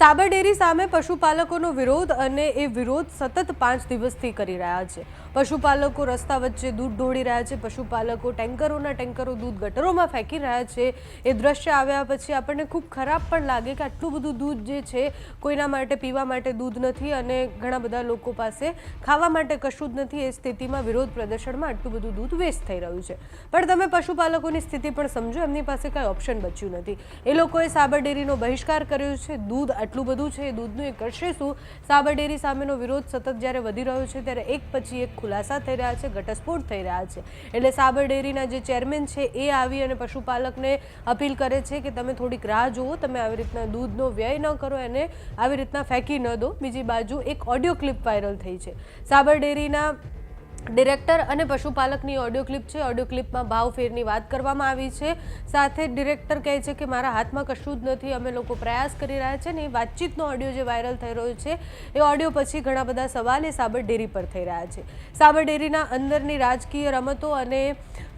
સાબર dairy સામે પશુપાલકોનો વિરોધ અને એ વિરોધ સતત પાંચ દિવસથી કરી રહ્યા છે. પશુપાલકો રસ્તા વચ્ચે દૂધ ઢોળી રહ્યા છે. પશુપાલકો ટેન્કરોના ટેન્કરો દૂધ ગટરોમાં ફેંકી રહ્યા છે. એ દ્રશ્ય આવ્યા પછી આપણને ખૂબ ખરાબ પણ લાગે કે આટલું બધું દૂધ જે છે, કોઈના માટે પીવા માટે દૂધ નથી અને ઘણા બધા લોકો પાસે ખાવા માટે કશું જ નથી. એ સ્થિતિમાં વિરોધ પ્રદર્શનમાં આટલું બધું દૂધ વેસ્ટ થઈ રહ્યું છે. પણ તમે પશુપાલકોની સ્થિતિ પણ સમજો, એમની પાસે કાંઈ ઓપ્શન બચ્યું નથી. એ લોકોએ સાબર ડેરીનો બહિષ્કાર કર્યો છે. દૂધ આટલું બધું છે, એ દૂધનું એ કરશે શું? સાબર ડેરી સામેનો વિરોધ સતત જ્યારે વધી રહ્યો છે, ત્યારે એક પછી એક ખુલાસા થઈ રહ્યા છે, ઘટસ્ફોટ થઈ રહ્યા છે. એટલે સાબર ડેરીના જે ચેરમેન છે, એ આવી અને પશુપાલકને અપીલ કરે છે કે તમે થોડીક રાહ જુઓ, તમે આવી રીતના દૂધનો વ્યય ન કરો, એને આવી રીતના ફેંકી ન દો. બીજી બાજુ એક ઓડિયો ક્લિપ વાયરલ થઈ છે. સાબર ડેરીના ડિરેક્ટર અને પશુપાલકની ઓડિયો ક્લિપ છે. ઓડિયો ક્લિપમાં ભાવફેરની વાત કરવામાં આવી છે. સાથે ડિરેક્ટર કહે છે કે, મારા હાથમાં કશું જ નથી. અમે લોકો પ્રયાસ કરી રહ્યા છે ને એ વાતચીતનો ઓડિયો જે વાયરલ થઈ રહ્યો છે, એ ઓડિયો પછી ઘણા બધા સવાલ એ સાબર ડેરી પર થઈ રહ્યા છે. સાબર ડેરીના અંદરની રાજકીય રમતો અને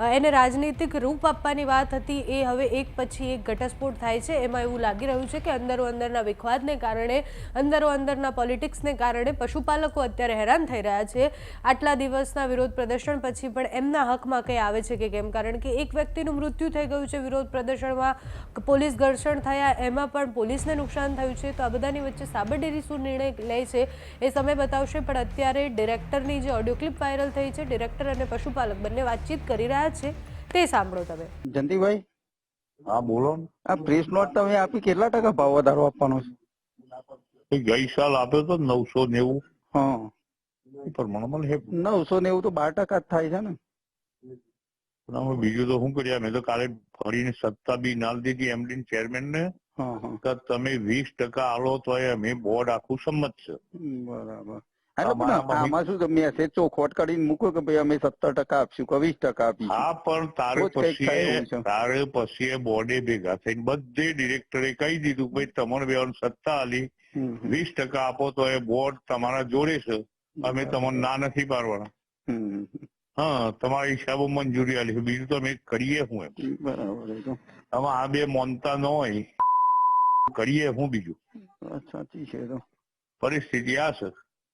એને રાજનીતિક રૂપ આપવાની વાત હતી. એ હવે એક પછી એક ઘટસ્ફોટ થાય છે. એમાં એવું લાગી રહ્યું છે કે અંદરો અંદરના વિખવાદને કારણે, અંદરો અંદરના પોલિટિક્સને કારણે પશુપાલકો અત્યારે હેરાન થઈ રહ્યા છે. આટલા દિવસના વિરોધ પ્રદર્શન પછી પણ એમના હકમાં કંઈ આવે છે કે કેમ? કારણ કે એક વ્યક્તિનું મૃત્યુ થઈ ગયું છે વિરોધ પ્રદર્શનમાં. પોલીસ ઘર્ષણ થયા એમાં પણ પોલીસને નુકસાન થયું છે. તો આ બધાની વચ્ચે સાબર ડેરી શું નિર્ણય લે છે એ સમય બતાવશે. પણ અત્યારે ડિરેક્ટરની જે ઓડિયો ક્લિપ વાયરલ થઈ છે ડિરેક્ટર અને પશુપાલક બંને વાતચીત કરી રહ્યા છે. તે સાંભળો તમે. જયંતિભાઈ? હા બોલો આ પ્રેસ નોટ તમે આપી કેટલા ટકા ભાવ વધારો આપવાનો છે? ગઈ સાલ આપ્યો તો નવસો નેવું. હા. પણ મને મને હે નવસો નેવું તો બાર ટકા જ થાય છે ને. પણ અમે બીજું તો શું કર્યા મેં તો કાલે ફરીને સત્તા બી નાલ દીધી એમડી ચેરમેન ને કે તમે વીસ ટકા આલો તો અમે બોર્ડ આખું સંમત છે. બરાબર. આમાં- શું મેસેજ ચોખવટ કરીને મૂકો કે ભાઈ અમે સત્તર ટકા આપશું કે વીસ ટકા આપીશું? હા પણ તારે પછી તારે પછી એ બોર્ડે ભેગા થઈને બધે ડિરેક્ટરે કહી દીધું ભાઈ તમારે બે સત્તા આલી વીસ ટકા આપો તો એ બોર્ડ તમારા જોડે છે. અમે તમને ના નથી પાડવાના. હા તમારા હિસાબો મંજૂરી આલી છે બીજું તો અમે કરીએ હું એમ. બરાબર એ આ બે મોનતા ન હોય. કરીએ હું બીજું. સાચી છે તો. પરિસ્થિતિ આ છે.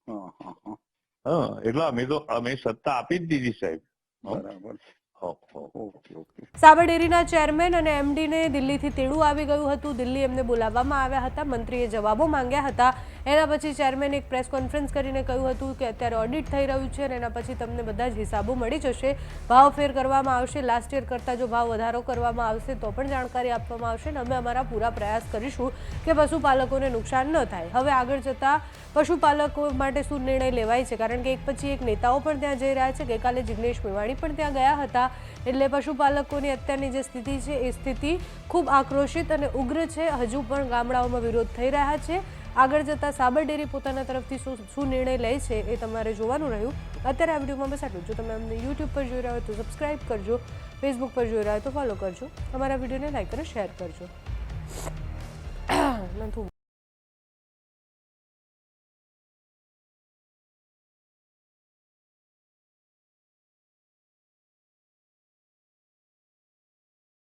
હા હા હા. હા એટલે અમે તો અમે સત્તા આપી જ દીધી સાહેબ. બરાબર હો, હો. Okay okay. સાબર ડેરીના ચેરમેન અને એમડીને દિલ્હીથી તેડું આવી ગયું હતું. દિલ્હી એમને બોલાવવામાં આવ્યા હતા. મંત્રીએ જવાબો માંગ્યા હતા. એના પછી ચેરમેને એક પ્રેસ કોન્ફરન્સ કરીને કહ્યું હતું કે અત્યારે ઓડિટ થઈ રહ્યું છે અને એના પછી તમને બધા જ હિસાબો મળી જશે. ભાવ ફેર કરવામાં આવશે. લાસ્ટ યર કરતાં જો ભાવ વધારો કરવામાં આવશે તો પણ જાણકારી આપવામાં આવશે અને અમે અમારા પૂરા પ્રયાસ કરીશું કે પશુપાલકોને નુકસાન ન થાય. હવે આગળ જતાં પશુપાલકો માટે શું નિર્ણય લેવાય છે? કારણ કે એક પછી એક નેતાઓ પણ ત્યાં જઈ રહ્યા છે. ગઈકાલે જિગ્નેશ મેવાણી પણ ત્યાં ગયા હતા. એટલે પશુપાલકોની અત્યારની જે સ્થિતિ છે, એ સ્થિતિ ખૂબ આક્રોશિત અને ઉગ્ર છે. હજુ પણ ગામડાઓમાં વિરોધ થઈ રહ્યા છે. આગળ જતાં સાબર ડેરી પોતાના તરફથી શું શું નિર્ણય લે છે એ તમારે જોવાનું રહ્યું. અત્યારે આ વિડીયોમાં બસ આટલું જો. તમે અમને યુટ્યુબ પર જોઈ રહ્યા હોય તો સબસ્ક્રાઇબ કરજો ફેસબુક પર જોઈ રહ્યા હોય તો ફોલો કરજો. અમારા વિડીયોને લાઈક અને શેર કરજો.